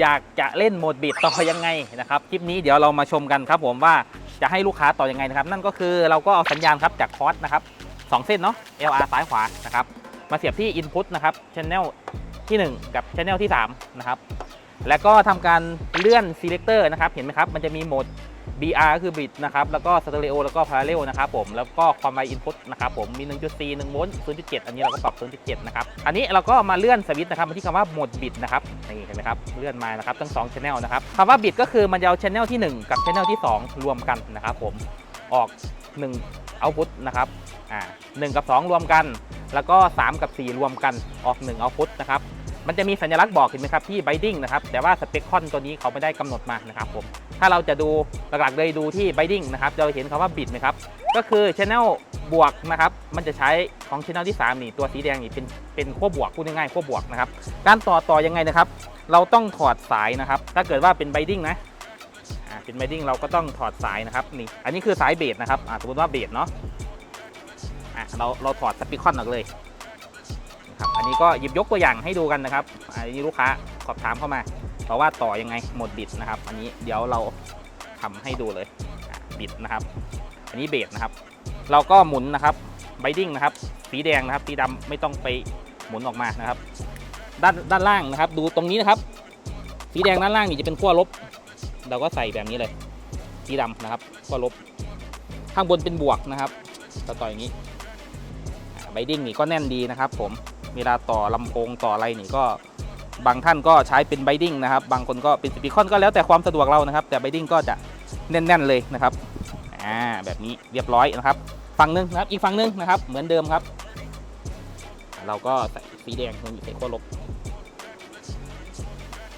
อยากจะเล่นโหมดบิดต่อยังไงนะครับคลิปนี้เดี๋ยวเรามาชมกันครับผมว่าจะให้ลูกค้าต่อยังไงนะครับ นั่นก็คือเราก็เอาสัญญาณครับจากคอร์สนะครับสองเส้นเนาะ LR ซ้ายขวานะครับมาเสียบที่ Input นะครับ Channel ที่ 1 กับ Channel ที่ 3 นะครับ แล้วก็ทำการเลื่อน Selector นะครับ เห็นไหมครับ มันจะมีโหมด BR ก็คือ Bit นะครับ แล้วก็ Stereo แล้วก็ Parallel นะครับผม แล้วก็ความไว Input นะครับผม มี 1.4 1โวลต์0.7 อันนี้เราก็ปรับ 0.7 นะครับ อันนี้เราก็มาเลื่อนสวิตช์นะครับมาที่คำว่าโหมด Bit นะครับ นี่เห็นไหมครับ เลื่อนมานะครับ ทั้ง2 Channel นะครับคำว่า Bit ก็คือมันจะเอา Channel ที่ 1 กับ Channel ที่ 2 รวมกันนะครับผม ออก 1 Output นะครับ อ่า1กับ 2 รวมกัน แล้วก็ 3 กับ 4 รวมกัน ออก 1 Output นะครับมันจะมีสัญลักษณ์บอกเห็นไหมครับที่ Binding นะครับแต่ว่าสเปคคอนตัวนี้เขาไม่ได้กำหนดมานะครับผม ถ้าเราจะดูหลักๆเลยดูที่ Binding นะครับจะเห็นคำว่า Bit ไหมครับ ก็คือ Channel บวกนะครับมันจะใช้ของ Channel ที่ 3 นี่ตัวสีแดงนี่เป็นเป็นขั้วบวกพูดง่ายๆขั้วบวกนะครับ การต่อต่อยังไงนะครับ เราต้องถอดสายนะครับ ถ้าเกิดว่าเป็น Binding นะเป็น Binding เราก็ต้องถอดสายนะครับนี่อันนี้คือสายเบสนะครับสมมติว่าเบสเนาะะเราเราถอดสปีคอนออกเลยนะครับอันนี้ก็หยิบยกตัวอย่างให้ดูกันนะครับ อันนี้ลูกค้าสอบถามเข้ามา เพราะว่าต่อยังไงหมดบิดนะครับ อันนี้เดี๋ยวเราทำให้ดูเลยบิดนะครับ อันนี้เบสนะครับ เราก็หมุนนะครับไบดิ้งนะครับ สีแดงนะครับ สีดำไม่ต้องไปหมุนออกมานะครับ ด้านด้านล่างนะครับ ดูตรงนี้นะครับ สีแดงด้านล่างนี่จะเป็นขั้วลบ เราก็ใส่แบบนี้เลย สีดำนะครับขั้วลบ ข้างบนเป็นบวกนะครับเราต่ออย่างนี้ไบดิ้งนี่ก็แน่นดีนะครับ ผมเวลาต่อลำโพงต่ออะไรนี่ก็ บางท่านก็ใช้เป็นไบดิ้งนะครับ บางคนก็เป็นสปีคอนก็แล้วแต่ความสะดวกเรานะครับ แต่ไบดิ้งก็จะแน่น ๆ เลยนะครับอ่าแบบนี้เรียบร้อยนะครับ ฝั่งหนึ่งนะครับ อีกฝั่งหนึ่งนะครับ เหมือนเดิมครับ เราก็ใส่สีแดงตรงนี้ใส่ขั้วลบ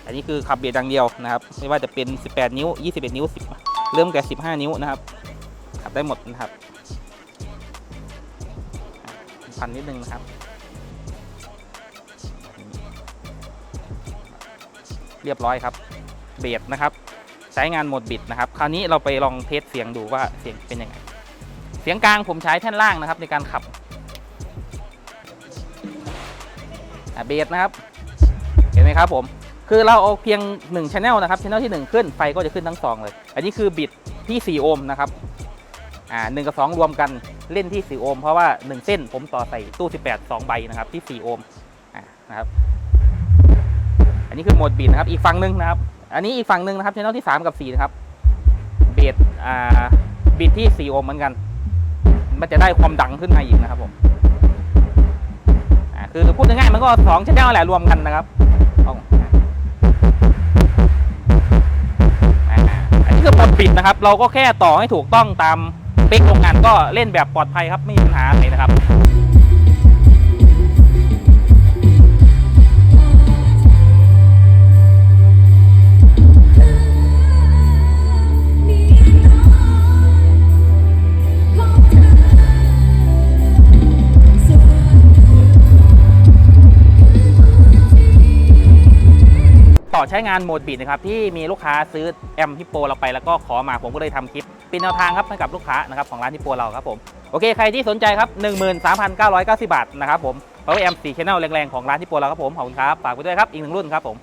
อันนี้คือขับเบียดดังเดียวนะครับ ไม่ว่าจะเป็น 18 นิ้ว 21 นิ้ว 10 เริ่มแต่15 นิ้วนะครับ ขับได้หมดนะครับ พันนิดนึงนะครับ เรียบร้อยครับเบสนะครับใช้งานโหมดบิดนะครับ คราวนี้เราไปลองเทสเสียงดูว่าเสียงเป็นยังไง เสียงกลางผมใช้แท่นล่างนะครับในการขับเบสนะครับ เห็นไหมครับผม คือเราเอาเพียง1 Channel นะครับ Channel ที่ 1 ขึ้นไฟก็จะขึ้นทั้ง 2 เลย อันนี้คือบิดที่ 4 โอห์มนะครับ อ่า1กับ 2 รวมกันเล่นที่ 4 โอห์มเพราะว่า 1 เส้นผมต่อใส่ตู้ 18 2 ใบนะครับที่ 4 โอห์มอ่านะครับ อันนี้คือโหมดบิดนะครับ อีกฝั่งหนึ่งนะครับ อันนี้อีกฝั่งหนึ่งนะครับ Channel ที่ 3 กับ 4 นะครับเบสอ่าบิดที่ 4 โอห์มเหมือนกัน มันจะได้ความดังขึ้นมาอีกนะครับผมอ่าคือพูดง่ายๆมันก็สองชแนลแหละรวมกันนะครับอันนี้คือโหมดปิดนะครับ เราก็แค่ต่อให้ถูกต้องตามเปคโรงงานก็เล่นแบบปลอดภัยครับไม่มีปัญหาอะไรนะครับ ใช้งานโหมดบิดนะครับที่มีลูกค้าซื้อแอมฮิปโปเราไปแล้วก็ขอมาผมก็เลยทำคลิปเป็นแนวทางครับให้กับลูกค้านะครับของร้านฮิปโปเราครับผมโอเคใครที่สนใจครับ 13,990 บาทนะครับผมเพราะแอม4 Channel แรงๆ ของร้านฮิปโปเราครับผมขอบคุณครับฝากไปด้วยครับอีกหนึ่งรุ่นครับผม